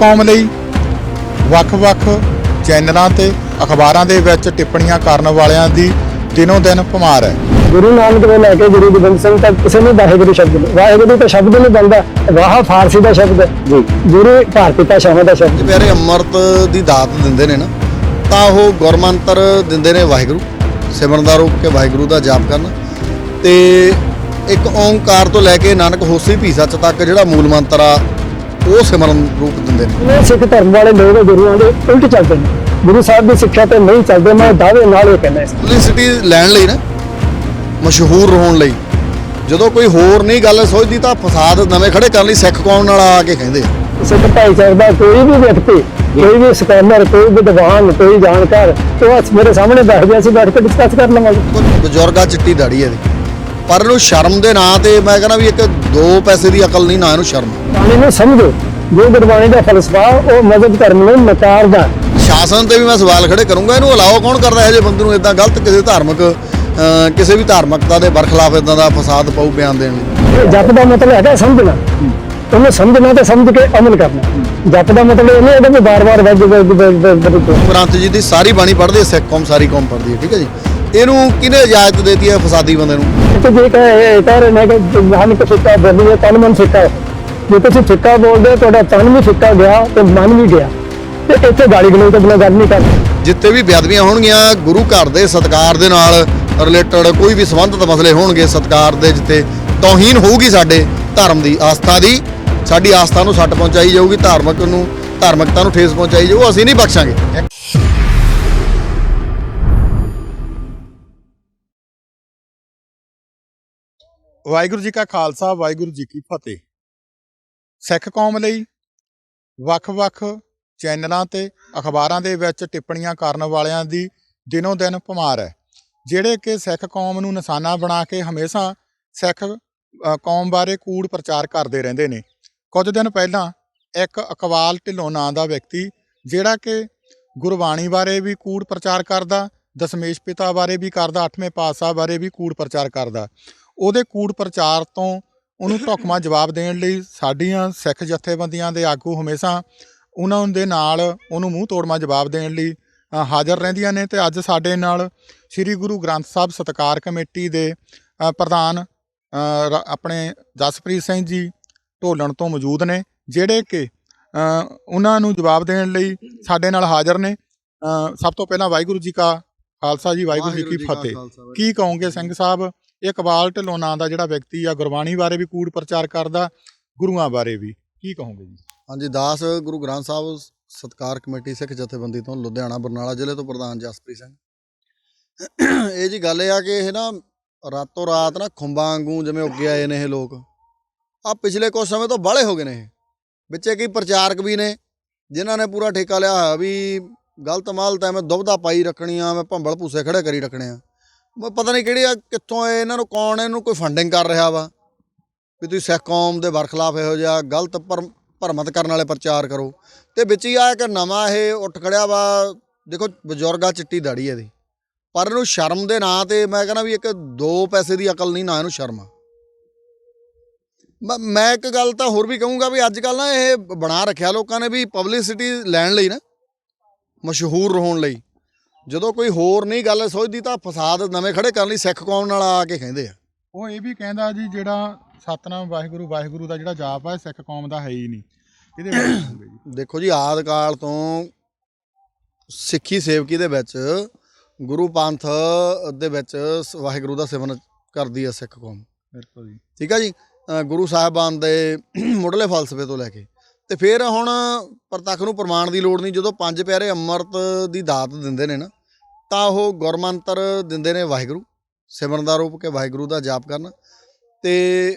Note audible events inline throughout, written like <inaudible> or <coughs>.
ਕੌਮ ਲਈ ਵੱਖ-ਵੱਖ ਚੈਨਲਾਂ ਤੇ ਅਖਬਾਰਾਂ ਦੇ ਵਿੱਚ ਟਿੱਪਣੀਆਂ ਕਰਨ ਵਾਲਿਆਂ ਦੀ ਦਿਨੋਂ ਦਿਨ ਭਮਾਰ ਹੈ। ਗੁਰੂ ਨਾਨਕ ਤੋਂ ਲੈ ਕੇ ਗੁਰੂ ਗੋਬਿੰਦ ਸਿੰਘ ਤੱਕ ਕਿਸੇ ਨੂੰ ਵਾਹਿਗੁਰੂ ਸ਼ਬਦ ਵਾਹਿਗੁਰੂ ਤਾਂ ਸ਼ਬਦ ਨਹੀਂ ਬਣਦਾ ਵਾਹ ਫਾਰਸੀ ਦਾ ਸ਼ਬਦ ਹੈ। ਜੀ। ਗੁਰੂ ਭਾਰਤੀ ਭਾਸ਼ਾਵਾਂ ਦਾ ਸ਼ਬਦ ਪਿਆਰੇ ਅੰਮ੍ਰਿਤ ਦੀ ਦਾਤ ਦਿੰਦੇ ਨੇ ਨਾ ਤਾਂ ਉਹ ਗੁਰਮੰਤਰ ਦਿੰਦੇ ਨੇ ਵਾਹਿਗੁਰੂ ਸਿਮਰਨ ਦਾ ਰੂਪ ਕੇ ਵਾਹਿਗੁਰੂ ਦਾ ਜਾਪ ਕਰਨਾ। ਤੇ ਇੱਕ ਓੰਕਾਰ ਤੋਂ ਲੈ ਕੇ ਨਾਨਕ ਹੋਸੀ ਭੀ ਸੱਚ ਤੱਕ ਜਿਹੜਾ ਮੂਲ ਮੰਤਰ ਆ ਉਹ ਸਿਮਰਨ ਰੂਪ ਦਿੰਦੇ ਨੇ। ਇਹ ਸਿੱਖ ਧਰਮ ਵਾਲੇ ਲੋਕ ਗੁਰੂਆਂ ਦੇ ਉਲਟ ਚੱਲਦੇ ਨੇ। ਗੁਰੂ ਸਾਹਿਬ ਦੀ ਸਿੱਖਿਆ ਤੇ ਨਹੀਂ ਚੱਲਦੇ ਮੈਂ ਦਾਅਵੇ ਨਾਲ ਇਹ ਕਹਿੰਦਾ ਇਸ ਪਬਲਿਸਿਟੀ ਲੈਣ ਲਈ ਨਾ ਮਸ਼ਹੂਰ ਹੋਣ ਲਈ। ਜਦੋਂ ਕੋਈ ਹੋਰ ਨਹੀਂ ਗੱਲ ਸੋਚਦੀ ਤਾਂ ਫਸਾਦ ਨਵੇਂ ਖੜੇ ਕਰਨ ਲਈ ਸਿੱਖ ਕੌਮ ਨਾਲ ਆ ਕੇ ਕਹਿੰਦੇ ਸਿੱਖ ਭਾਈਚਾਰੇ ਦਾ ਕੋਈ ਵੀ ਵਿਅਕਤੀ ਕੋਈ ਵੀ ਸਕੈਨਰ ਕੋਈ ਵਿਦਵਾਨ ਕੋਈ ਜਾਣਕਾਰ ਉਹ ਅੱਜ ਮੇਰੇ ਸਾਹਮਣੇ ਬੈਠ ਗਿਆ ਸੀ ਬੈਠ ਕੇ ਡਿਸਕਸ ਕਰ ਲਵਾਂਗੇ। ਬਜ਼ੁਰਗਾ ਚਿੱਟੀ ਦਾੜੀ ਇਹਦੀ। ਪਰ ਇਹਨੂੰ ਸ਼ਰਮ ਦੇ ਨਾਂ ਤੇ ਮੈਂ ਕਹਿੰਦਾ ਵੀ ਇੱਕ ਦੋ ਪੈਸੇ ਦੀ ਅਕਲ ਨਹੀਂ ਨਾ ਇਹਨੂੰ ਸ਼ਰਮ। ਬਾਣੀ ਨੂੰ ਸਮਝੋ ਜੋ ਗੁਰਬਾਣੀ ਦਾ ਫਲਸਫਾ ਉਹ ਮਦਦ ਧਰਮ ਨੂੰ ਨਕਾਰਦਾ ਸ਼ਾਸਨ ਤੇ ਵੀ ਮੈਂ ਸਵਾਲ ਖੜੇ ਕਰੂੰਗਾ ਇਹਨੂੰ ਅਲਾਓ ਕੌਣ ਕਰਦਾ ਹੈ ਜੇ ਬੰਦੇ ਨੂੰ? ਇਦਾਂ ਗਲਤ ਕਿਸੇ ਧਾਰਮਿਕ ਕਿਸੇ ਵੀ ਧਾਰਮਿਕਤਾ ਦੇ ਬਰਖਲਾਫ ਇਦਾਂ ਦਾ ਫਸਾਦ ਪਾਉ ਬਿਆਨ ਦੇਣ ਜਪ ਦਾ ਮਤਲਬ ਹੈਗਾ ਸਮਝਣਾ। ਉਹਨੂੰ ਸਮਝਣਾ ਤੇ ਸਮਝ ਕੇ ਅਮਲ ਕਰਨਾ। ਜਪ ਦਾ ਮਤਲਬ ਇਹ ਨਹੀਂ ਹੈਗਾ ਕਿ ਬਾਰ-ਬਾਰ ਗ੍ਰੰਥ ਜੀ ਦੀ ਸਾਰੀ ਬਾਣੀ ਪੜ੍ਹਦੇ ਸਿੱਖ ਕੌਮ ਸਾਰੀ ਕੌਮ ਪੜ੍ਹਦੀ ਹੈ ਠੀਕ ਹੈ ਜੀ? ਇਹਨੂੰ ਕਿਹਨੇ ਇਜਾਜ਼ਤ ਦੇਤੀ ਹੈ ਫਸਾਦੀ ਬੰਦੇ ਨੂੰ? ਤੇ ਜੇ ਕਹੇ ਇਹ ਰਹੇ ਨੇ ਕਿ ਜਹਾਨ ਕੋ ਫਿੱਕਾ ਬੋਲੀਏ ਤਨ ਮਨ ਹੈ। ਜੇ ਤੁਸੀਂ ਫਿੱਕਾ ਬੋਲਦੇ ਹੋ, ਤੁਹਾਡਾ ਤਨ ਵੀ ਫਿੱਕਾ ਗਿਆ ਤੇ ਮਨ ਵੀ ਗਿਆ। ਤੇ ਇੱਥੇ ਗਾਲੀ ਗਲੋਚ ਤੋਂ ਬਿਨਾਂ ਗੱਲ ਨਹੀਂ ਕਰਨੀ। ਜਿੱਥੇ ਵੀ ਬੇਅਦਬੀਆਂ ਹੋਣਗੀਆਂ ਗੁਰੂ ਘਰ ਦੇ ਸਤਕਾਰ ਦੇ ਨਾਲ ਰਿਲੇਟਡ ਕੋਈ ਵੀ ਸੰਬੰਧਿਤ ਮਸਲੇ ਹੋਣਗੇ ਸਤਕਾਰ ਦੇ ਜਿੱਥੇ ਤੋਹੀਨ ਹੋਊਗੀ ਸਾਡੇ ਧਰਮ ਦੀ ਆਸਥਾ ਦੀ ਸਾਡੀ ਆਸਥਾ ਨੂੰ ਸੱਟ ਪਹੁੰਚਾਈ ਜਾਊਗੀ ਧਾਰਮਿਕ ਨੂੰ ਧਾਰਮਿਕਤਾ ਨੂੰ ਠੇਸ ਪਹੁੰਚਾਈ ਜਾਊ ਅਸੀਂ ਨਹੀਂ ਬਖਸ਼ਾਂਗੇ। ਵਾਹਿਗੁਰੂ ਜੀ ਕਾ ਖਾਲਸਾ ਵਾਹਿਗੁਰੂ ਜੀ ਕੀ ਫਤਿਹ। ਸਿੱਖ ਕੌਮ ਲਈ ਵੱਖ-ਵੱਖ ਚੈਨਲਾਂ ਤੇ ਅਖਬਾਰਾਂ ਦੇ ਵਿੱਚ ਟਿੱਪਣੀਆਂ ਕਰਨ ਵਾਲਿਆਂ ਦੀ ਦਿਨੋਂ ਦਿਨ ਭਮਾਰ ਹੈ। ਜਿਹੜੇ ਕਿ ਸਿੱਖ ਕੌਮ ਨੂੰ ਨਿਸ਼ਾਨਾ ਬਣਾ ਕੇ ਹਮੇਸ਼ਾ ਸਿੱਖ ਕੌਮ ਬਾਰੇ ਕੂੜ ਪ੍ਰਚਾਰ ਕਰਦੇ ਰਹਿੰਦੇ ਨੇ। ਕੁਝ ਦਿਨ ਪਹਿਲਾਂ ਇੱਕ ਅਕਵਾਲ ਢਿੱਲੋਂ ਨਾਂ ਦਾ ਵਿਅਕਤੀ, ਜਿਹੜਾ ਕਿ ਗੁਰਬਾਣੀ ਬਾਰੇ ਵੀ ਕੂੜ ਪ੍ਰਚਾਰ ਕਰਦਾ, ਦਸ਼ਮੇਸ਼ ਪਿਤਾ ਬਾਰੇ ਵੀ ਕਰਦਾ, ਅੱਠਵੇਂ ਪਾਤਸ਼ਾਹ ਬਾਰੇ ਵੀ ਕੂੜ ਪ੍ਰਚਾਰ ਕਰਦਾ, ਉਹਦੇ ਕੂੜ ਪ੍ਰਚਾਰ ਤੋਂ ਉਹਨੂੰ ਢੁਕਵਾਂ ਜਵਾਬ ਦੇਣ ਲਈ ਸਾਡੀਆਂ ਸਿੱਖ ਜਥੇਬੰਦੀਆਂ ਦੇ ਆਗੂ ਹਮੇਸ਼ਾ ਉਹਨਾਂ ਦੇ ਨਾਲ ਉਹਨੂੰ ਮੂੰਹ ਤੋੜਵਾਂ ਜਵਾਬ ਦੇਣ ਲਈ ਹਾਜ਼ਰ ਰਹਿੰਦੀਆਂ ਨੇ ਤੇ ਅੱਜ ਸਾਡੇ ਨਾਲ ਸ੍ਰੀ ਗੁਰੂ ਗ੍ਰੰਥ ਸਾਹਿਬ ਸਤਕਾਰ ਕਮੇਟੀ ਦੇ ਪ੍ਰਧਾਨ ਆਪਣੇ ਜਸਪ੍ਰੀਤ ਸਿੰਘ ਜੀ ਢੋਲਣ ਤੋਂ ਮੌਜੂਦ ਨੇ ਜਿਹੜੇ ਕਿ ਉਹਨਾਂ ਨੂੰ ਜਵਾਬ ਦੇਣ ਲਈ ਸਾਡੇ ਨਾਲ ਹਾਜ਼ਰ ਨੇ। ਸਭ ਤੋਂ ਪਹਿਲਾਂ ਵਾਹਿਗੁਰੂ ਜੀ ਕਾ ਖਾਲਸਾ ਜੀ ਵਾਹਿਗੁਰੂ ਜੀ ਕੀ ਫਤਿਹ। ਕੀ ਕਹੋਗੇ ਸਿੰਘ ਸਾਹਿਬ? ਇਹ ਕਬਾਲ ਢਿੱਲੋਂ ਨਾਂ ਦਾ ਜਿਹੜਾ ਵਿਅਕਤੀ ਆ, ਗੁਰਬਾਣੀ ਬਾਰੇ ਵੀ ਕੂੜ ਪ੍ਰਚਾਰ ਕਰਦਾ, ਗੁਰੂਆਂ ਬਾਰੇ ਵੀ। ਕੀ ਕਹੋਗੇ ਜੀ? ਹਾਂਜੀ, ਦਾਸ ਗੁਰੂ ਗ੍ਰੰਥ ਸਾਹਿਬ ਸਤਕਾਰ ਕਮੇਟੀ ਸਿੱਖ ਜਥੇਬੰਦੀ ਤੋਂ ਲੁਧਿਆਣਾ, ਬਰਨਾਲਾ ਜ਼ਿਲ੍ਹੇ ਤੋਂ ਪ੍ਰਧਾਨ ਜਸਪ੍ਰੀਤ ਸਿੰਘ। <clears throat> ਇਹ ਜੀ ਗੱਲ ਇਹ ਆ ਕਿ ਇਹ ਨਾ ਰਾਤੋਂ ਰਾਤ ਨਾ ਖੁੰਬਾਂ ਵਾਂਗੂ ਜਿਵੇਂ ਉੱਗੇ ਆਏ ਨੇ ਇਹ ਲੋਕ। ਆ ਪਿਛਲੇ ਕੁਝ ਸਮੇਂ ਤੋਂ ਬਾਹਲੇ ਹੋ ਗਏ ਨੇ ਇਹ। ਵਿੱਚੇ ਕਈ ਪ੍ਰਚਾਰਕ ਵੀ ਨੇ, ਜਿਨ੍ਹਾਂ ਨੇ ਪੂਰਾ ਠੇਕਾ ਲਿਆ ਹੋਇਆ ਵੀ ਗਲਤ ਮਾਲ ਤਾਂ ਐਵੇਂ ਦੁਬਦਾ ਪਾਈ ਰੱਖਣੀ ਆ, ਮੈਂ ਭੰਬਲ ਭੂਸੇ ਖੜੇ ਕਰੀ ਰੱਖਣੇ ਆ। ਪਤਾ ਨਹੀਂ ਕਿਹੜੇ ਆ, ਕਿੱਥੋਂ ਇਹ ਇਹਨਾਂ ਨੂੰ ਕੌਣ ਇਹਨੂੰ ਕੋਈ ਫੰਡਿੰਗ ਕਰ ਰਿਹਾ ਵਾ? ਵੀ ਤੁਸੀਂ ਸਿੱਖ ਕੌਮ ਦੇ ਵਰਖਲਾਫ ਇਹੋ ਜਿਹਾ ਗਲਤ ਭਰਮ ਭਰਮਤ ਕਰਨ ਵਾਲੇ ਪ੍ਰਚਾਰ ਕਰੋ। ਤੇ ਵਿੱਚ ਹੀ ਆ ਇੱਕ ਨਵਾਂ ਇਹ ਉੱਠ ਖੜਿਆ ਵਾ, ਦੇਖੋ ਬਜ਼ੁਰਗਾ ਚਿੱਟੀ ਦਾੜੀ ਇਹਦੀ। ਪਰ ਇਹਨੂੰ ਸ਼ਰਮ ਦੇ ਨਾਂ ਤੇ ਮੈਂ ਕਹਿੰਦਾ ਵੀ ਇੱਕ ਦੋ ਪੈਸੇ ਦੀ ਅਕਲ ਨਹੀਂ, ਨਾ ਇਹਨੂੰ ਸ਼ਰਮ ਆ। ਮ- ਮੈਂ ਇੱਕ ਗੱਲ ਤਾਂ ਹੋਰ ਵੀ ਕਹੂੰਗਾ ਵੀ ਅੱਜ ਕੱਲ ਨਾ ਇਹ ਬਣਾ ਰੱਖਿਆ ਲੋਕਾਂ ਨੇ ਵੀ ਪਬਲਿਸਿਟੀ ਲੈਣ ਲਈ ਨਾ, ਮਸ਼ਹੂਰ ਹੋਣ ਲਈ। ਜਦੋਂ ਕੋਈ ਹੋਰ ਨਹੀਂ ਗੱਲ ਸੋਚਦੀ ਤਾਂ ਫਸਾਦ ਨਵੇਂ ਖੜੇ ਕਰਨ ਲਈ ਸਿੱਖ ਕੌਮ ਨਾਲ ਆ ਕੇ ਕਹਿੰਦੇ ਆ। ਉਹ ਇਹ ਵੀ ਕਹਿੰਦਾ ਜੀ ਜਿਹੜਾ ਸਤਨਾਮ ਵਾਹਿਗੁਰੂ ਵਾਹਿਗੁਰੂ ਦਾ ਜਿਹੜਾ ਜਾਪ ਆ ਇਹ ਸਿੱਖ ਕੌਮ ਦਾ ਹੈ ਹੀ ਨਹੀਂ। ਇਹਦੇ ਬਾਰੇ ਦੇਖੋ ਜੀ ਆਦ ਕਾਲ ਤੋਂ ਸਿੱਖੀ ਸੇਵਕੀ ਦੇ ਵਿੱਚ ਗੁਰੂ ਪੰਥ ਦੇ ਵਿੱਚ ਵਾਹਿਗੁਰੂ ਦਾ ਸਿਮਰਨ ਕਰਦੀ ਹੈ ਸਿੱਖ ਕੌਮ। ਬਿਲਕੁਲ ਜੀ। ਠੀਕ ਹੈ ਜੀ? ਗੁਰੂ ਸਾਹਿਬਾਨ ਦੇ <clears throat> ਮੁੱਢਲੇ ਫਲਸਫੇ ਤੋਂ ਲੈ ਕੇ। ਤੇ ਫਿਰ ਹੁਣ ਪ੍ਰਤੱਖ ਨੂੰ ਪ੍ਰਮਾਣ ਦੀ ਲੋੜ ਨਹੀਂ ਜਦੋਂ ਪੰਜ ਪਿਆਰੇ ਅੰਮ੍ਰਿਤ ਦੀ ਦਾਤ ਦਿੰਦੇ ਨੇ ਨਾ ਤਾਂ ਉਹ ਗੁਰਮੰਤਰ ਦਿੰਦੇ ਨੇ ਵਾਹਿਗੁਰੂ ਸਿਮਰਨ ਦਾ ਰੂਪ ਕੇ ਵਾਹਿਗੁਰੂ ਦਾ ਜਾਪ ਕਰਨਾ। ਤੇ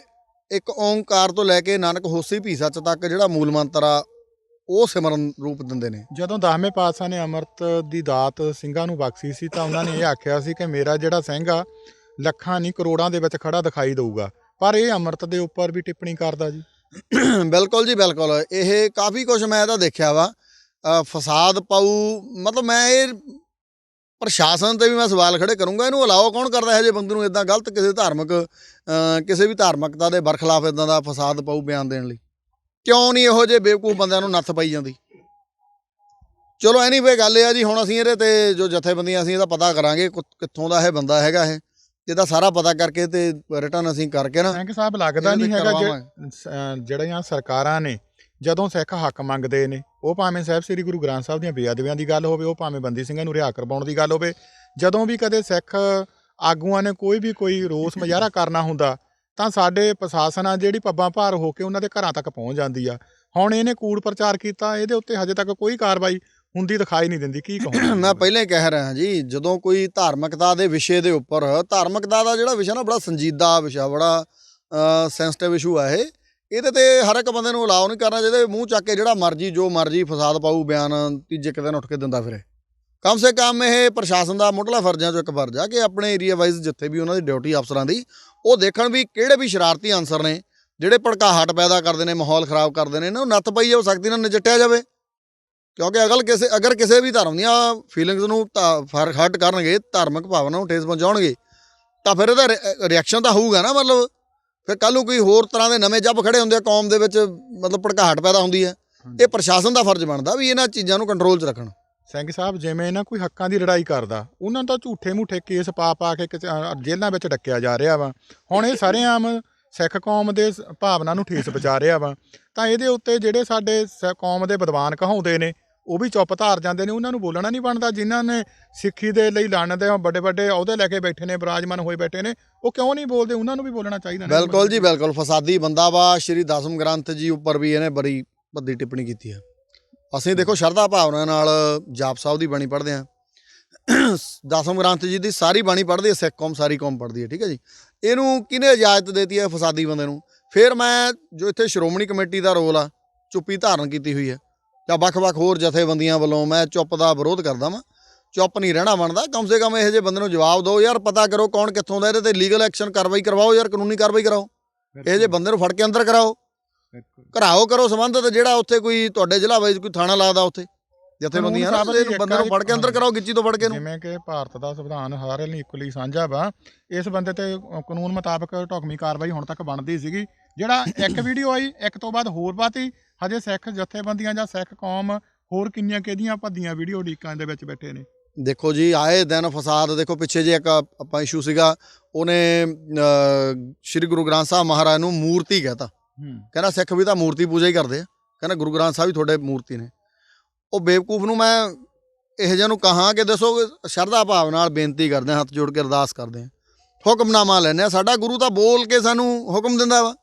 ਇੱਕ ਓੰਕਾਰ ਤੋਂ ਲੈ ਕੇ ਨਾਨਕ ਹੋਸੀ ਭੀ ਸੱਚ ਤੱਕ ਜਿਹੜਾ ਮੂਲ ਮੰਤਰ ਆ ਉਹ ਸਿਮਰਨ ਰੂਪ ਦਿੰਦੇ ਨੇ। ਜਦੋਂ ਦਸਵੇਂ ਪਾਤਸ਼ਾਹ ਨੇ ਅੰਮ੍ਰਿਤ ਦੀ ਦਾਤ ਸਿੰਘਾਂ ਨੂੰ ਬਖਸ਼ੀ ਸੀ ਤਾਂ ਉਹਨਾਂ ਨੇ ਇਹ ਆਖਿਆ ਸੀ ਕਿ ਮੇਰਾ ਜਿਹੜਾ ਸਿੰਘ ਆ ਲੱਖਾਂ ਨਹੀਂ ਕਰੋੜਾਂ ਦੇ ਵਿੱਚ ਖੜਾ ਦਿਖਾਈ ਦਊਗਾ। ਪਰ ਇਹ ਅੰਮ੍ਰਿਤ ਦੇ ਉੱਪਰ ਵੀ ਟਿੱਪਣੀ ਕਰਦਾ ਜੀ। ਬਿਲਕੁਲ ਜੀ ਬਿਲਕੁਲ। ਇਹ ਕਾਫੀ ਕੁਝ ਮੈਂ ਇਹਦਾ ਦੇਖਿਆ ਵਾ। ਫਸਾਦ ਪਾਊ ਮਤਲਬ ਮੈਂ ਇਹ ਪ੍ਰਸ਼ਾਸਨ ਤੇ ਵੀ ਮੈਂ ਸਵਾਲ ਖੜੇ ਕਰੂੰਗਾ ਇਹਨੂੰ ਅਲਾਓ ਕੌਣ ਕਰਦਾ ਹੈ ਜੇ ਬੰਦੇ ਨੂੰ? ਇਦਾਂ ਗਲਤ ਕਿਸੇ ਧਾਰਮਿਕ ਕਿਸੇ ਵੀ ਧਾਰਮਿਕਤਾ ਦੇ ਬਰਖਲਾਫ ਇਦਾਂ ਦਾ ਫਸਾਦ ਪਾਊ ਬਿਆਨ ਦੇਣ ਲਈ। ਕਿਉਂ ਨਹੀਂ ਇਹੋ ਜਿਹੇ ਬੇਵਕੂਫ ਬੰਦਿਆਂ ਨੂੰ ਨੱਥ ਪਈ ਜਾਂਦੀ? ਚਲੋ ਐਨੀਵੇ ਗੱਲ ਇਹ ਆ ਜੀ ਹੁਣ ਅਸੀਂ ਇਹਦੇ ਤੇ ਜੋ ਜਥੇਬੰਦੀਆਂ ਅਸੀਂ ਇਹਦਾ ਪਤਾ ਕਰਾਂਗੇ ਕਿੱਥੋਂ ਦਾ ਇਹ ਬੰਦਾ ਹੈਗਾ ਇਹ। ਇਹਦਾ ਸਾਰਾ ਪਤਾ ਕਰਕੇ ਤੇ ਰਿਟਰਨ ਅਸੀਂ ਕਰਕੇ ਨਾ ਸਿੰਘ ਸਾਹਿਬ ਲੱਗਦਾ ਨਹੀਂ ਹੈਗਾ ਜੇ- ਜਿਹੜੀਆਂ ਸਰਕਾਰਾਂ ਨੇ ਜਦੋਂ ਸਿੱਖ ਹੱਕ ਮੰਗਦੇ ਨੇ ਉਹ ਭਾਵੇਂ ਸਾਹਿਬ ਸ੍ਰੀ ਗੁਰੂ ਗ੍ਰੰਥ ਸਾਹਿਬ ਦੀਆਂ ਬੇਅਦਬੀਆਂ ਦੀ ਗੱਲ ਹੋਵੇ ਉਹ ਭਾਵੇਂ ਬੰਦੀ ਸਿੰਘਾਂ ਨੂੰ ਰਿਹਾ ਕਰਵਾਉਣ ਦੀ ਗੱਲ ਹੋਵੇ ਜਦੋਂ ਵੀ ਕਦੇ ਸਿੱਖ ਆਗੂਆਂ ਨੇ ਕੋਈ ਵੀ ਕੋਈ ਰੋਸ ਮੁਜ਼ਾਹਰਾ <laughs> ਕਰਨਾ ਹੁੰਦਾ ਤਾਂ ਸਾਡੇ ਪ੍ਰਸ਼ਾਸਨ ਆ ਜਿਹੜੀ ਪੱਬਾਂ ਭਾਰ ਹੋ ਕੇ ਉਹਨਾਂ ਦੇ ਘਰਾਂ ਤੱਕ ਪਹੁੰਚ ਜਾਂਦੀ ਆ। ਹੁਣ ਇਹਨੇ ਕੂੜ ਪ੍ਰਚਾਰ ਕੀਤਾ ਇਹਦੇ ਉੱਤੇ ਹਜੇ ਤੱਕ ਕੋਈ ਕਾਰਵਾਈ ਹੁੰਦੀ ਦਿਖਾਈ ਨਹੀਂ ਦਿੰਦੀ ਕੀ ਕਹੋਗੇ? <clears throat> ਮੈਂ ਪਹਿਲਾਂ ਹੀ ਕਹਿ ਰਿਹਾ ਜੀ ਜਦੋਂ ਕੋਈ ਧਾਰਮਿਕਤਾ ਦੇ ਵਿਸ਼ੇ ਦੇ ਉੱਪਰ ਧਾਰਮਿਕਤਾ ਦਾ ਜਿਹੜਾ ਵਿਸ਼ਾ ਨਾ ਬੜਾ ਸੰਜੀਦਾ ਵਿਸ਼ਾ ਬੜਾ ਸੈਂਸਿਟਿਵ ਇਸ਼ੂ ਆ ਇਹ। ਇਹਦੇ ਤੇ ਹਰ ਇੱਕ ਬੰਦੇ ਨੂੰ ਅਲਾਉ ਨਹੀਂ ਕਰਨਾ ਜਿਹਦੇ ਮੂੰਹ ਚੱਕ ਕੇ ਜਿਹੜਾ ਮਰਜ਼ੀ, ਜੋ ਮਰਜ਼ੀ ਫਸਾਦ ਪਾਊ, ਬਿਆਨ ਤੀਜੇ ਕੁ ਦਿਨ ਉੱਠ ਕੇ ਦਿੰਦਾ ਫਿਰੇ। ਕਮ ਸੇ ਕਮ ਇਹ ਪ੍ਰਸ਼ਾਸਨ ਦਾ ਮੁੱਢਲਾ ਫਰਜ਼ਾਂ ਚੋਂ ਇੱਕ ਫਰਜ਼ ਆ ਕਿ ਆਪਣੇ ਏਰੀਆ ਵਾਈਜ਼ ਜਿੱਥੇ ਵੀ ਉਹਨਾਂ ਦੀ ਡਿਊਟੀ ਅਫਸਰਾਂ ਦੀ, ਉਹ ਦੇਖਣ ਵੀ ਕਿਹੜੇ ਵੀ ਸ਼ਰਾਰਤੀ ਅਨਸਰ ਨੇ, ਜਿਹੜੇ ਭੜਕਾਹਟ ਪੈਦਾ ਕਰਦੇ ਨੇ, ਮਾਹੌਲ ਖਰਾਬ ਕਰਦੇ ਨੇ, ਇਹਨਾਂ ਨੂੰ ਨੱਥ ਪਈ ਹੋ ਸਕਦੀ ਨਾਲ ਨਜਿੱਟਿਆ ਜਾਵੇ। ਕਿਉਂਕਿ ਅਗਲ ਕਿਸੇ, ਅਗਰ ਕਿਸੇ ਵੀ ਧਰਮ ਦੀਆਂ ਫੀਲਿੰਗਸ ਨੂੰ ਫ਼ਰਕ ਹਟ ਕਰਨਗੇ, ਧਾਰਮਿਕ ਭਾਵਨਾ ਨੂੰ ਠੇਸ ਪਹੁੰਚਾਉਣਗੇ, ਤਾਂ ਫਿਰ ਇਹਦਾ ਰਿਐਕਸ਼ਨ ਤਾਂ ਹੋਊਗਾ ਨਾ, ਮਤਲਬ ਫਿਰ ਕੱਲ ਨੂੰ ਕੋਈ ਹੋਰ ਤਰ੍ਹਾਂ ਦੇ ਨਵੇਂ ਜੱਬ ਖੜੇ ਹੁੰਦੇ ਆ ਕੌਮ ਦੇ ਵਿੱਚ ਮਤਲਬ ਭੜਕਾਹਟ ਪੈਦਾ ਹੁੰਦੀ ਹੈ। ਇਹ ਪ੍ਰਸ਼ਾਸਨ ਦਾ ਫਰਜ਼ ਬਣਦਾ ਵੀ ਇਹਨਾਂ ਚੀਜ਼ਾਂ ਨੂੰ ਕੰਟਰੋਲ 'ਚ ਰੱਖਣ। ਸਿੰਘ ਸਾਹਿਬ ਜਿਵੇਂ ਨਾ ਕੋਈ ਹੱਕਾਂ ਦੀ ਲੜਾਈ ਕਰਦਾ ਉਹਨਾਂ ਦਾ ਝੂਠੇ ਮੂਠੇ ਕੇਸ ਪਾ ਪਾ ਕੇ ਜੇਲ੍ਹਾਂ ਵਿੱਚ ਡੱਕਿਆ ਜਾ ਰਿਹਾ ਵਾ। ਹੁਣ ਇਹ ਸਰੇਆਮ ਸਿੱਖ ਕੌਮ ਦੇ ਭਾਵਨਾ ਨੂੰ ਠੇਸ ਪਹੁੰਚਾ ਰਿਹਾ ਵਾ। ਤਾਂ ਇਹਦੇ ਉੱਤੇ ਜਿਹੜੇ ਸਾਡੇ ਕੌਮ ਦੇ ਵਿਦਵਾਨ ਕਹਾਉਂਦੇ ਨੇ ਉਹ ਵੀ ਚੁੱਪ ਧਾਰ ਜਾਂਦੇ ਨੇ, ਉਹਨਾਂ ਨੂੰ ਬੋਲਣਾ ਨਹੀਂ ਬਣਦਾ। ਜਿਨ੍ਹਾਂ ਨੇ ਸਿੱਖੀ ਦੇ ਲਈ ਲੜਨ ਦੇ ਵੱਡੇ ਵੱਡੇ ਅਹੁਦੇ ਲੈ ਕੇ ਬੈਠੇ ਨੇ, ਬਰਾਜਮਾਨ ਹੋਏ ਬੈਠੇ ਨੇ, ਉਹ ਕਿਉਂ ਨਹੀਂ ਬੋਲਦੇ? ਉਹਨਾਂ ਨੂੰ ਵੀ ਬੋਲਣਾ ਚਾਹੀਦਾ ਬਿਲਕੁਲ ਜੀ, ਬਿਲਕੁਲ। ਫਸਾਦੀ ਬੰਦਾ ਵਾ, ਸ਼੍ਰੀ ਦਸਮ ਗ੍ਰੰਥ ਜੀ ਉੱਪਰ ਵੀ ਇਹਨੇ ਬੜੀ ਵੱਡੀ ਟਿੱਪਣੀ ਕੀਤੀ ਹੈ ਅਸੀਂ ਦੇਖੋ, ਸ਼ਰਧਾ ਭਾਵਨਾ ਨਾਲ ਜਾਪ ਸਾਹਿਬ ਦੀ ਬਾਣੀ ਪੜ੍ਹਦੇ ਹਾਂ। ਦਸਮ ਗ੍ਰੰਥ ਜੀ ਦੀ ਸਾਰੀ ਬਾਣੀ ਪੜ੍ਹਦੀ ਹੈ, ਸਿੱਖ ਕੌਮ, ਸਾਰੀ ਕੌਮ ਪੜ੍ਹਦੀ ਹੈ, ਠੀਕ ਹੈ ਜੀ। ਇਹਨੂੰ ਕਿਹਨੇ ਇਜਾਜ਼ਤ ਦੇਤੀ ਹੈ ਫਸਾਦੀ ਬੰਦੇ ਨੂੰ? ਫਿਰ ਮੈਂ ਜੋ ਇੱਥੇ ਸ਼੍ਰੋਮਣੀ ਕਮੇਟੀ ਦਾ ਰੋਲ ਆ, ਚੁੱਪੀ ਧਾਰਨ ਕੀਤੀ ਹੋਈ ਹੈ। ਜਾਂ ਵੱਖ-ਵੱਖ ਹੋਰ ਜਥੇਬੰਦੀਆਂ ਵੱਲੋਂ ਮੈਂ ਚੁੱਪ ਦਾ ਵਿਰੋਧ ਕਰਦਾ ਵਾਂ। ਚੁੱਪ ਨਹੀਂ ਰਹਿਣਾ ਬਣਦਾ। ਕਮ ਸੇ ਕਮ ਇਹੋ ਜਿਹੇ ਬੰਦੇ ਨੂੰ ਜਵਾਬ ਦਿਓ। ਯਾਰ ਪਤਾ ਕਰੋ ਕੌਣ ਕਿੱਥੋਂ ਦਾ ਇਹਦੇ ਤੇ ਲੀਗਲ ਐਕਸ਼ਨ ਕਾਰਵਾਈ ਕਰਵਾਓ। ਯਾਰ ਕਾਨੂੰਨੀ ਕਾਰਵਾਈ ਕਰਾਓ। ਇਹ ਜੇ ਬੰਦੇ ਨੂੰ ਫੜ ਕੇ ਅੰਦਰ ਕਰਾਓ। ਘਰਾਓ ਕਰੋ ਸੰਬੰਧਤ ਜਿਹੜਾ ਉੱਥੇ ਕੋਈ ਤੁਹਾਡੇ ਜ਼ਿਲ੍ਹਾ ਵਿੱਚ ਕੋਈ ਥਾਣਾ ਲੱਗਦਾ ਉੱਥੇ। ਜਥੇਬੰਦੀਆਂ ਨਾ ਕਾਨੂੰਨ ਇਹਨੂੰ ਬੰਦੇ ਨੂੰ ਫੜ ਕੇ ਅੰਦਰ। ਕਰਾਓ ਗਿੱਚੀ ਤੋਂ ਫੜ ਕੇ ਨੂੰ ਜਿਵੇਂ ਕਿ ਭਾਰਤ ਦਾ ਸੰਵਿਧਾਨ ਹਰ ਲਈ ਇਕੁਅਲੀ ਸਾਂਝਾ ਵਾ। ਇਸ ਬੰਦੇ ਤੇ ਕਾਨੂੰਨ ਮੁਤਾਬਕ ਢੁਕਵੀਂ ਕਾਰਵਾਈ ਹੁਣ ਤੱਕ ਬਣਦੀ ਸੀਗੀ। ਜਿਹੜਾ ਇੱਕ <coughs> ਵੀਡੀਓ ਆਈ ਇੱਕ ਤੋਂ ਬਾਅਦ ਹੋਰ ਬਾਤੀ। ਹਜੇ ਸਿੱਖ ਜਥੇਬੰਦੀਆਂ ਜਾਂ ਸਿੱਖ ਕੌਮ ਹੋਰ ਕਿੰਨੀਆਂ ਕਿਹਦੀਆਂ ਭੱਦੀਆਂ ਵੀਡੀਓ ਲੀਕਾਂ ਦੇ ਵਿੱਚ ਬੈਠੇ ਨੇ? ਦੇਖੋ ਜੀ ਆਏ ਦਿਨ ਫਸਾਦ ਦੇਖੋ ਪਿੱਛੇ ਜੇ ਇੱਕ ਆਪਾਂ ਇਸ਼ੂ ਸੀਗਾ ਉਹਨੇ ਸ਼੍ਰੀ ਗੁਰੂ ਗ੍ਰੰਥ ਸਾਹਿਬ ਮਹਾਰਾਜ ਨੂੰ ਮੂਰਤੀ ਕਹਤਾ। ਕਹਿੰਦਾ ਸਿੱਖ ਵੀ ਤਾਂ ਮੂਰਤੀ ਪੂਜਾ ਹੀ ਕਰਦੇ ਆ। ਕਹਿੰਦਾ ਗੁਰੂ ਗ੍ਰੰਥ ਸਾਹਿਬ ਵੀ ਤੁਹਾਡੇ ਮੂਰਤੀ ਨੇ। ਉਹ ਬੇਵਕੂਫ ਨੂੰ ਮੈਂ ਇਹ ਜਿਹਾ ਨੂੰ ਕਹਾਂ ਕਿ ਦੱਸੋ ਸ਼ਰਧਾ ਭਾਵ ਨਾਲ ਬੇਨਤੀ ਕਰਦੇ ਹਾਂ ਹੱਥ ਜੋੜ ਕੇ ਅਰਦਾਸ ਕਰਦੇ ਹਾਂ ਹੁਕਮਨਾਮਾ ਲੈਂਦੇ ਆ ਸਾਡਾ ਗੁਰੂ ਤਾਂ ਬੋਲ ਕੇ ਸਾਨੂੰ ਹੁਕਮ ਦਿੰਦਾ ਵਾ।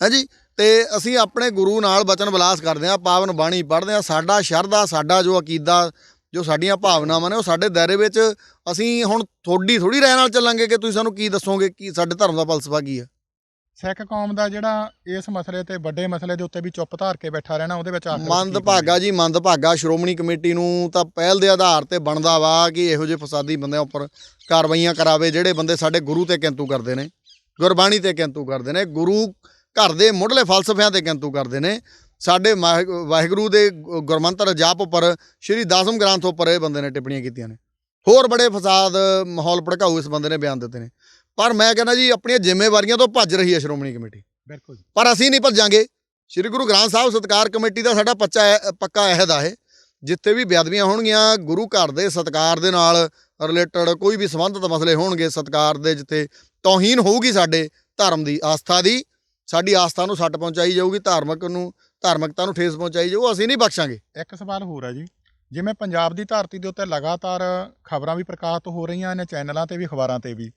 ਹੈ ਜੀ? ਤੇ ਅਸੀਂ ਆਪਣੇ ਗੁਰੂ ਨਾਲ ਬਚਨ ਵਿਲਾਸ ਕਰਦੇ ਆ ਪਾਵਨ ਬਾਣੀ ਪੜ੍ਹਦੇ ਆ ਸਾਡਾ ਸ਼ਰਧਾ ਸਾਡਾ ਜੋ ਅਕੀਦਾ ਜੋ ਸਾਡੀਆਂ ਭਾਵਨਾਵਾਂ ਨੇ ਉਹ ਸਾਡੇ ਦਾਇਰੇ ਵਿੱਚ ਅਸੀਂ ਹੁਣ ਥੋੜੀ ਥੋੜੀ ਰਹਿ ਨਾਲ ਚੱਲਾਂਗੇ ਕਿ ਤੁਸੀਂ ਸਾਨੂੰ ਕੀ ਦੱਸੋਗੇ ਕੀ ਸਾਡੇ ਧਰਮ ਦਾ ਫਲਸਫਾ ਕੀ ਹੈ? ਸਿੱਖ ਕੌਮ ਦਾ ਜਿਹੜਾ ਇਸ ਮਸਲੇ ਤੇ ਵੱਡੇ ਮਸਲੇ ਦੇ ਉੱਤੇ ਵੀ ਚੁੱਪ ਧਾਰ ਕੇ ਬੈਠਾ ਰਹਿਣਾ ਉਹਦੇ ਵਿੱਚ ਆਖਰ ਮੰਦ ਭਾਗਾ ਜੀ ਮੰਦ ਭਾਗਾ ਸ਼੍ਰੋਮਣੀ ਕਮੇਟੀ ਨੂੰ ਤਾਂ ਪਹਿਲ ਦੇ ਆਧਾਰ ਤੇ ਬਣਦਾ ਵਾ ਕਿ ਇਹੋ ਜਿਹੇ ਫਸਾਦੀ ਬੰਦਿਆਂ ਉੱਪਰ ਕਾਰਵਾਈਆਂ ਕਰਾਵੇ ਜਿਹੜੇ ਬੰਦੇ ਸਾਡੇ ਗੁਰੂ ਤੇ ਕਿੰਤੂ ਕਰਦੇ ਨੇ ਗੁਰਬਾਣੀ ਤੇ ਕਿੰਤੂ ਕਰਦੇ ਨੇ। ਗੁਰੂ ਘਰ ਦੇ ਮੁੱਢਲੇ ਫਲਸਫਿਆਂ ਤੇ ਕਿੰਤੂ ਕਰਦੇ ਨੇ। ਸਾਡੇ ਵਾਹਿਗੁਰੂ ਦੇ ਗੁਰਮੰਤਰ ਜਾਪ ਉੱਪਰ ਸ਼੍ਰੀ ਦਸਮ ਗ੍ਰੰਥ ਉੱਪਰ ਇਹ ਬੰਦੇ ਨੇ ਟਿੱਪਣੀਆਂ ਕੀਤੀਆਂ ਨੇ। ਹੋਰ ਬੜੇ ਫਸਾਦ ਮਾਹੌਲ ਭੜਕਾਊ ਇਸ ਬੰਦੇ ਨੇ ਬਿਆਨ ਦਿੱਤੇ ਨੇ। ਪਰ ਮੈਂ ਕਹਿੰਦਾ ਜੀ ਆਪਣੀਆਂ ਜ਼ਿੰਮੇਵਾਰੀਆਂ ਤੋਂ ਭੱਜ ਰਹੀ ਹੈ ਸ਼੍ਰੋਮਣੀ ਕਮੇਟੀ। ਬਿਲਕੁਲ। ਪਰ ਅਸੀਂ ਨਹੀਂ ਭੱਜਾਂਗੇ। ਸ੍ਰੀ ਗੁਰੂ ਗ੍ਰੰਥ ਸਾਹਿਬ ਸਤਕਾਰ ਕਮੇਟੀ ਦਾ ਸਾਡਾ ਪੱਚਾ ਪੱਕਾ ਅਹਿਦ ਆ ਇਹ। ਜਿੱਥੇ ਵੀ ਬੇਅਦਬੀਆਂ ਹੋਣਗੀਆਂ ਗੁਰੂ ਘਰ ਦੇ ਸਤਕਾਰ ਦੇ ਨਾਲ ਰਿਲੇਟਡ ਕੋਈ ਵੀ ਸੰਬੰਧਿਤ ਮਸਲੇ ਹੋਣਗੇ ਸਤਕਾਰ ਦੇ ਜਿੱਥੇ ਤੋਹੀਨ ਹੋਊਗੀ ਸਾਡੇ ਧਰਮ ਦੀ ਆਸਥਾ ਦੀ ਸਾਡੀ ਆਸਥਾ ਨੂੰ ਸੱਟ ਪਹੁੰਚਾਈ ਜਾਊਗੀ ਧਾਰਮਿਕ ਨੂੰ ਧਾਰਮਿਕਤਾ ਨੂੰ ਠੇਸ ਪਹੁੰਚਾਈ ਜਾਊ ਅਸੀਂ ਨਹੀਂ ਬਖਸ਼ਾਂਗੇ। ਇੱਕ ਸਵਾਲ ਹੋਰ ਹੈ ਜੀ ਜਿਵੇਂ ਪੰਜਾਬ ਦੀ ਧਰਤੀ ਦੇ ਉੱਤੇ ਲਗਾਤਾਰ ਖਬਰਾਂ ਵੀ ਪ੍ਰਕਾਸ਼ਿਤ ਹੋ ਰਹੀਆਂ ਨੇ ਚੈਨਲਾਂ ਤੇ ਵੀ ਅਖਬਾਰਾਂ ਤੇ ਵੀ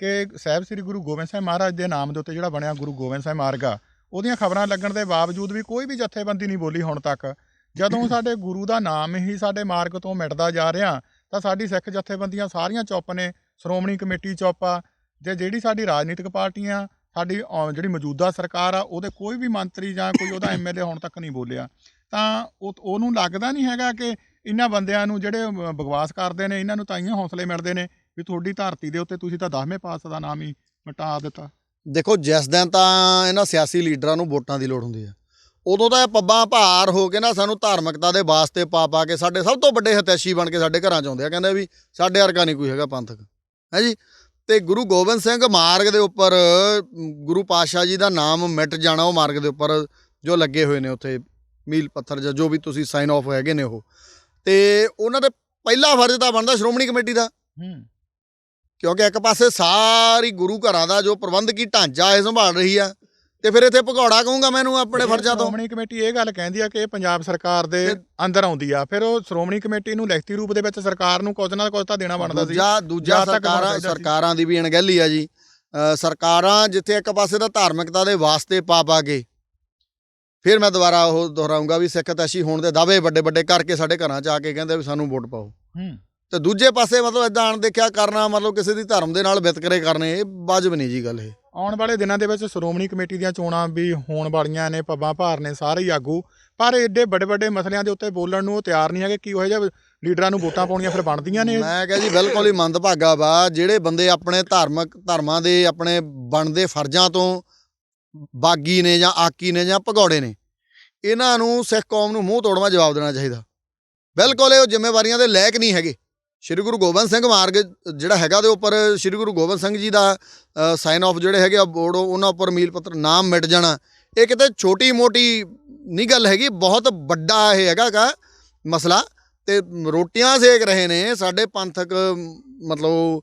ਕਿ ਸਾਹਿਬ ਸ੍ਰੀ ਗੁਰੂ ਗੋਬਿੰਦ ਸਿੰਘ ਮਹਾਰਾਜ ਦੇ ਨਾਮ ਦੇ ਉੱਤੇ ਜਿਹੜਾ ਬਣਿਆ ਗੁਰੂ ਗੋਬਿੰਦ ਸਿੰਘ ਮਾਰਗ ਆ ਉਹਦੀਆਂ ਖਬਰਾਂ ਲੱਗਣ ਦੇ ਬਾਵਜੂਦ ਵੀ ਕੋਈ ਵੀ ਜਥੇਬੰਦੀ ਨਹੀਂ ਬੋਲੀ ਹੁਣ ਤੱਕ। ਜਦੋਂ <coughs> ਸਾਡੇ ਗੁਰੂ ਦਾ ਨਾਮ ਹੀ ਸਾਡੇ ਮਾਰਗ ਤੋਂ ਮਿਟਦਾ ਜਾ ਰਿਹਾ ਤਾਂ ਸਾਡੀ ਸਿੱਖ ਜਥੇਬੰਦੀਆਂ ਸਾਰੀਆਂ ਚੁੱਪ ਨੇ ਸ਼੍ਰੋਮਣੀ ਕਮੇਟੀ ਚੁੱਪ ਆ ਤੇ ਜਿਹੜੀ ਸਾਡੀ ਰਾਜਨੀਤਿਕ ਪਾਰਟੀਆਂ ਸਾਡੀ ਜਿਹੜੀ ਮੌਜੂਦਾ ਸਰਕਾਰ ਆ ਉਹਦੇ ਕੋਈ ਵੀ ਮੰਤਰੀ ਜਾਂ ਕੋਈ ਉਹਦਾ <coughs> ਐਮਐਲਏ ਹੁਣ ਤੱਕ ਨਹੀਂ ਬੋਲਿਆ। ਤਾਂ ਉਹ ਉਹਨੂੰ ਲੱਗਦਾ ਨਹੀਂ ਹੈਗਾ ਕਿ ਇਹਨਾਂ ਬੰਦਿਆਂ ਨੂੰ ਜਿਹੜੇ ਅਹ, ਬਕਵਾਸ ਕਰਦੇ ਨੇ ਇਹਨਾਂ ਨੂੰ ਤਾਂ ਹੀ ਹੌਸਲੇ ਮਿਲਦੇ ਨੇ ਵੀ ਤੁਹਾਡੀ ਧਰਤੀ ਦੇ ਉੱਤੇ ਤੁਸੀਂ ਤਾਂ 10ਵੇਂ ਪਾਸ ਦਾ ਨਾਮ ਹੀ ਮਿਟਾ ਦਿੱਤਾ। ਦੇਖੋ ਜਿਸ ਦਿਨ ਤਾਂ ਇਹਨਾਂ ਸਿਆਸੀ ਲੀਡਰਾਂ ਨੂੰ ਵੋਟਾਂ ਦੀ ਲੋੜ ਹੁੰਦੀ ਹੈ ਉਦੋਂ ਤਾਂ ਇਹ ਪੱਬਾਂ ਭਾਰ ਹੋ ਕੇ ਨਾ ਸਾਨੂੰ ਧਾਰਮਿਕਤਾ ਦੇ ਵਾਸਤੇ ਪਾ ਪਾ ਕੇ ਸਾਡੇ ਸਭ ਤੋਂ ਵੱਡੇ ਹਤੈਸ਼ੀ ਬਣ ਕੇ ਸਾਡੇ ਘਰਾਂ ਚ ਆਉਂਦੇ ਆ ਕਹਿੰਦੇ ਵੀ ਸਾਡੇ ਵਰਗਾ ਨਹੀਂ ਕੋਈ ਹੈਗਾ ਪੰਥਕ। ਹੈ ਜੀ? ਤੇ ਗੁਰੂ ਗੋਬਿੰਦ ਸਿੰਘ ਮਾਰਗ ਦੇ ਉੱਪਰ ਗੁਰੂ ਪਾਤਸ਼ਾਹ ਜੀ ਦਾ ਨਾਮ ਮਿਟ ਜਾਣਾ ਉਹ ਮਾਰਗ ਦੇ ਉੱਪਰ ਜੋ ਲੱਗੇ ਹੋਏ ਨੇ ਉੱਥੇ ਮੀਲ ਪੱਥਰ ਜਾਂ ਜੋ ਵੀ ਤੁਸੀਂ ਸਾਈਨ ਆਫ ਹੈਗੇ ਨੇ ਉਹ। ਤੇ ਉਹਨਾਂ ਦੇ ਪਹਿਲਾ ਫਰਜ਼ ਤਾਂ ਬਣਦਾ ਸ਼੍ਰੋਮਣੀ ਕਮੇਟੀ ਦਾ। ਕਿਉਂਕਿ ਇੱਕ ਪਾਸੇ ਸਾਰੀ ਗੁਰੂ ਘਰਾਂ ਦਾ ਜੋ ਪ੍ਰਬੰਧਕੀ ਢਾਂਚਾ ਇਹ ਸੰਭਾਲ ਰਹੀ ਆ ਤੇ ਫਿਰ ਇੱਥੇ ਭਗੌੜਾ ਕਹੂੰਗਾ ਮੈਨੂੰ ਆਪਣੇ ਫਰਜ਼ਾਂ ਤੋਂ। ਸ਼੍ਰੋਮਣੀ ਕਮੇਟੀ ਇਹ ਗੱਲ ਕਹਿੰਦੀ ਆ ਕਿ ਇਹ ਪੰਜਾਬ ਸਰਕਾਰ ਦੇ ਅੰਦਰ ਆਉਂਦੀ ਆ। ਫਿਰ ਉਹ ਸ਼੍ਰੋਮਣੀ ਕਮੇਟੀ ਨੂੰ ਲਿਖਤੀ ਰੂਪ ਦੇ ਵਿੱਚ ਸਰਕਾਰ ਨੂੰ ਕੁਝ ਨਾ ਕੁਝ ਤਾਂ ਦੇਣਾ ਬਣਦਾ ਸੀ। ਦੂਜਾ ਦੂਜਾ ਜਾਂ ਹੋਣਾ ਸਰਕਾਰਾਂ। ਸਰਕਾਰਾਂ ਦੀ ਵੀ ਅਣਗਹਿਲੀ ਆ ਜੀ। ਸਰਕਾਰਾਂ ਜਿੱਥੇ ਇੱਕ ਪਾਸੇ ਤਾਂ ਧਾਰਮਿਕਤਾ ਦੇ ਵਾਸਤੇ ਪਾ ਪਾ ਕੇ ਫਿਰ ਮੈਂ ਦੁਬਾਰਾ ਉਹ ਦੁਹਰਾਉਂਗਾ ਵੀ ਸਿੱਖ ਤੈਸ਼ੀ ਹੋਣ ਦੇ ਦਾਅਵੇ ਵੱਡੇ ਵੱਡੇ ਕਰਕੇ ਸਾਡੇ ਘਰਾਂ 'ਚ ਆ ਕੇ ਕਹਿੰਦੇ ਵੀ ਸਾਨੂੰ ਵੋਟ ਪਾਓ। ਹੂੰ। ਤੇ ਦੂਜੇ ਪਾਸੇ ਮਤਲਬ ਇਦਾਂ ਅਣਦੇਖਿਆ ਕਰਨਾ ਮਤਲਬ ਕਿਸੇ ਦੀ ਧਰਮ ਦੇ ਨਾਲ ਵਿਤਕਰੇ ਕਰਨੇ ਇਹ ਵਾਜਬ ਨਹੀਂ ਜੀ ਗੱਲ ਇਹ। ਆਉਣ ਵਾਲੇ ਦਿਨਾਂ ਦੇ ਵਿੱਚ ਸ਼੍ਰੋਮਣੀ ਕਮੇਟੀ ਦੀਆਂ ਚੋਣਾਂ ਵੀ ਹੋਣ ਵਾਲੀਆਂ ਨੇ, ਪੱਬਾਂ ਭਾਰ ਨੇ ਸਾਰੇ ਹੀ ਆਗੂ। ਪਰ ਏਡੇ ਵੱਡੇ ਵੱਡੇ ਮਸਲਿਆਂ ਦੇ ਉੱਤੇ ਬੋਲਣ ਨੂੰ ਉਹ ਤਿਆਰ ਨਹੀਂ ਹੈਗੇ, ਕੀ ਉਹ ਜਿਹਾ ਲੀਡਰਾਂ ਨੂੰ ਵੋਟਾਂ ਪਾਉਣੀਆਂ ਫਿਰ ਬਣਦੀਆਂ ਨੇ ਮੈਂ ਕਿਹਾ ਜੀ, ਬਿਲਕੁਲ ਹੀ ਮੰਦਭਾਗਾ ਵਾ, ਜਿਹੜੇ ਬੰਦੇ ਆਪਣੇ ਧਾਰਮਿਕ, ਧਰਮਾਂ ਦੇ ਆਪਣੇ ਬਣਦੇ ਫਰਜ਼ਾਂ ਤੋਂ ਬਾਗੀ ਨੇ ਜਾਂ ਆਕੀ ਨੇ ਜਾਂ ਭਗੌੜੇ ਨੇ, ਇਹਨਾਂ ਨੂੰ ਸਿੱਖ ਕੌਮ ਨੂੰ ਮੂੰਹ ਤੋੜਵਾ ਜਵਾਬ ਦੇਣਾ ਚਾਹੀਦਾ। ਬਿਲਕੁਲ ਇਹ ਉਹ ਜ਼ਿੰਮੇਵਾਰੀਆਂ ਦੇ ਲਾਇਕ ਨਹੀਂ ਹੈਗੇ। ਸ਼੍ਰੀ ਗੁਰੂ ਗੋਬਿੰਦ ਸਿੰਘ ਮਾਰਗ ਜਿਹੜਾ ਹੈਗਾ ਉਹਦੇ ਉੱਪਰ ਸ਼੍ਰੀ ਗੁਰੂ ਗੋਬਿੰਦ ਸਿੰਘ ਜੀ ਦਾ ਸਾਈਨ ਆਫ ਜਿਹੜੇ ਹੈਗੇ ਆ ਬੋਰਡ ਉਹਨਾਂ ਉੱਪਰ ਮੀਲ ਪੱਤਰ ਨਾਮ ਮਿਟ ਜਾਣਾ। ਇਹ ਕਿਤੇ ਛੋਟੀ ਮੋਟੀ ਨਹੀਂ ਗੱਲ ਹੈਗੀ, ਬਹੁਤ ਵੱਡਾ ਇਹ ਹੈਗਾ ਗਾ ਮਸਲਾ। ਤੇ ਰੋਟੀਆਂ ਸੇਕ ਰਹੇ ਨੇ ਸਾਡੇ ਪੰਥਕ, ਮਤਲਬ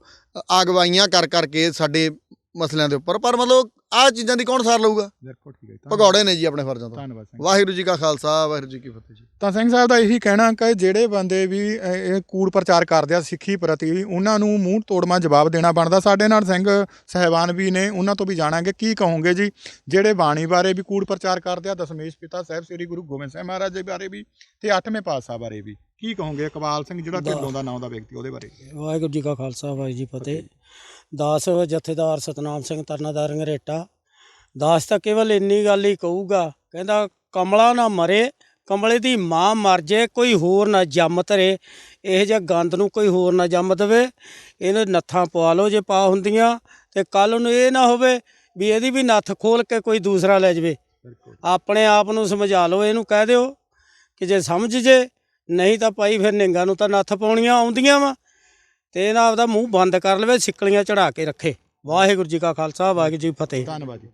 ਆਗਵਾਈਆਂ ਕਰ ਕਰਕੇ ਸਾਡੇ ਮਸਲਿਆਂ ਦੇ ਉੱਪਰ। ਪਰ ਮਤਲਬ ਆਹ ਚੀਜ਼ਾਂ ਦੀ ਕੌਣ ਸਾਰ ਲਊਗਾ? ਬਿਲਕੁਲ ਠੀਕ ਹੈ ਜੀ। ਭਗੌੜੇ ਨੇ ਜੀ ਆਪਣੇ ਫਰਜ਼ਾਂ ਤੋਂ। ਧੰਨਵਾਦ ਸਿੰਘ। ਵਾਹਿਗੁਰੂ ਜੀ ਕਾ ਖਾਲਸਾ ਵਾਹਿਗੁਰੂ ਜੀ ਕੀ ਫਤਿਹ ਜੀ। ਤਾਂ ਸਿੰਘ ਸਾਹਿਬ ਦਾ ਇਹੀ ਕਹਿਣਾ ਕਿ ਜਿਹੜੇ ਬੰਦੇ ਵੀ ਇਹ ਕੂੜ ਪ੍ਰਚਾਰ ਕਰਦੇ ਆ ਸਿੱਖੀ ਪ੍ਰਤੀ ਉਹਨਾਂ ਨੂੰ ਮੂੰਹ ਤੋੜਮਾ ਜਵਾਬ ਦੇਣਾ ਬਣਦਾ। ਸਾਡੇ ਨਾਲ ਸਿੰਘ ਸਹਿਬਾਨ ਵੀ ਨੇ ਉਹਨਾਂ ਤੋਂ ਵੀ ਜਾਣਾਂਗੇ। ਕੀ ਕਹੋਗੇ ਜੀ? ਜਿਹੜੇ ਬਾਣੀ ਬਾਰੇ ਵੀ ਕੂੜ ਪ੍ਰਚਾਰ ਕਰਦੇ ਆ ਦਸ਼ਮੇਸ਼ ਪਿਤਾ ਸਾਹਿਬ ਸ੍ਰੀ ਗੁਰੂ ਗੋਬਿੰਦ ਸਿੰਘ ਮਹਾਰਾਜ ਜੀ ਬਾਰੇ ਵੀ ਤੇ 8ਵੇਂ ਪਾਤਸ਼ਾਹ ਬਾਰੇ ਵੀ। ਕੀ ਕਹੋਗੇ? ਇਕਬਾਲ ਸਿੰਘ ਜਿਹੜਾ ਢਿੱਲੋਂ ਦਾ ਨਾਮ ਦਾ ਵਿਅਕਤੀ ਉਹਦੇ ਬਾਰੇ। ਵਾਹਿਗੁਰੂ ਜੀ ਕਾ ਖਾਲਸਾ ਵਾਹਿਗੁਰੂ ਜੀ ਫਤਿਹ। ਦਾਸ ਜਥੇਦਾਰ ਸਤਨਾਮ ਸਿੰਘ ਤਰਨਾਦਾਰ ਅੰਗਰੇਟਾ ਦਾਸ ਤਾਂ ਕੇਵਲ ਇੰਨੀ ਗੱਲ ਹੀ ਕਹੂਗਾ ਕਹਿੰਦਾ ਕਮਲਾ ਨਾ ਮਰੇ ਕਮਲੇ ਦੀ ਮਾਂ ਮਰ ਜੇ ਕੋਈ ਹੋਰ ਨਾ ਜੰਮ ਧਰੇ ਇਹ ਜਿਹਾ ਗੰਦ ਨੂੰ ਕੋਈ ਹੋਰ ਨਾ ਜੰਮ ਦੇਵੇ ਇਹਨੂੰ ਨੱਥਾਂ ਪਵਾ ਲਓ ਜੇ ਪਾ ਹੁੰਦੀਆਂ ਤੇ ਕੱਲ ਨੂੰ ਇਹ ਨਾ ਹੋਵੇ ਵੀ ਇਹਦੀ ਵੀ ਨੱਥ ਖੋਲ ਕੇ ਕੋਈ ਦੂਸਰਾ ਲੈ ਜਾਵੇ। ਆਪਣੇ ਆਪ ਨੂੰ ਸਮਝਾ ਲਓ ਇਹਨੂੰ ਕਹਿ ਦਿਓ ਕਿ ਜੇ ਸਮਝ ਜੇ ਨਹੀਂ ਤਾਂ ਭਾਈ ਫਿਰ ਨਿੰਗਾ ਨੂੰ ਤਾਂ ਨੱਥ ਪਾਉਣੀਆਂ ਆਉਂਦੀਆਂ ਵਾ। ਤੇ ਇਹਨਾਂ ਆਪਦਾ ਮੂੰਹ ਬੰਦ ਕਰ ਲਵੇ, ਸਿੱਕਲੀਆਂ ਚੜਾ ਕੇ ਰੱਖੇ। ਵਾਹਿਗੁਰੂ ਜੀ ਕਾ ਖਾਲਸਾ, ਵਾਹਿਗੁਰੂ ਜੀ ਕੀ ਫਤਿਹ। ਧੰਨਵਾਦ ਜੀ।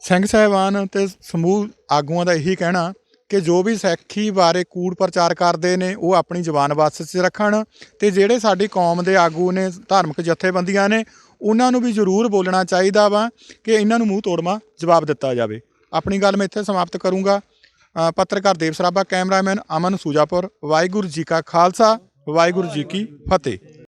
ਸਿੰਘ ਸਾਹਿਬਾਨ ਤੇ ਸਮੂਹ ਆਗੂਆਂ ਦਾ ਇਹੀ ਕਹਿਣਾ ਕਿ ਜੋ ਵੀ ਸਿੱਖੀ ਬਾਰੇ ਕੂੜ ਪ੍ਰਚਾਰ ਕਰਦੇ ਨੇ, ਉਹ ਆਪਣੀ ਜ਼ੁਬਾਨ ਵਾਸਤੇ 'ਚ ਰੱਖਣ ਤੇ ਜਿਹੜੇ ਸਾਡੀ ਕੌਮ ਦੇ ਆਗੂ ਨੇ, ਧਾਰਮਿਕ ਜਥੇਬੰਦੀਆਂ ਨੇ, ਉਹਨਾਂ ਨੂੰ ਵੀ ਜ਼ਰੂਰ ਬੋਲਣਾ ਚਾਹੀਦਾ ਵਾ ਕਿ ਇਹਨਾਂ ਨੂੰ ਮੂੰਹ ਤੋੜਮਾ ਜਵਾਬ ਦਿੱਤਾ ਜਾਵੇ। ਆਪਣੀ ਗੱਲ ਮੈਂ ਇੱਥੇ ਸਮਾਪਤ ਕਰੂੰਗਾ। ਪੱਤਰਕਾਰ ਦੇਵ ਸਰਾਭਾ, ਕੈਮਰਾਮੈਨ ਅਮਨ ਸੂਜਾਪੁਰ, ਵਾਹਿਗੁਰੂ ਜੀ ਕਾ ਖਾਲਸਾ, ਵਾਹਿਗੁਰੂ ਜੀ ਕੀ ਫਤਿਹ।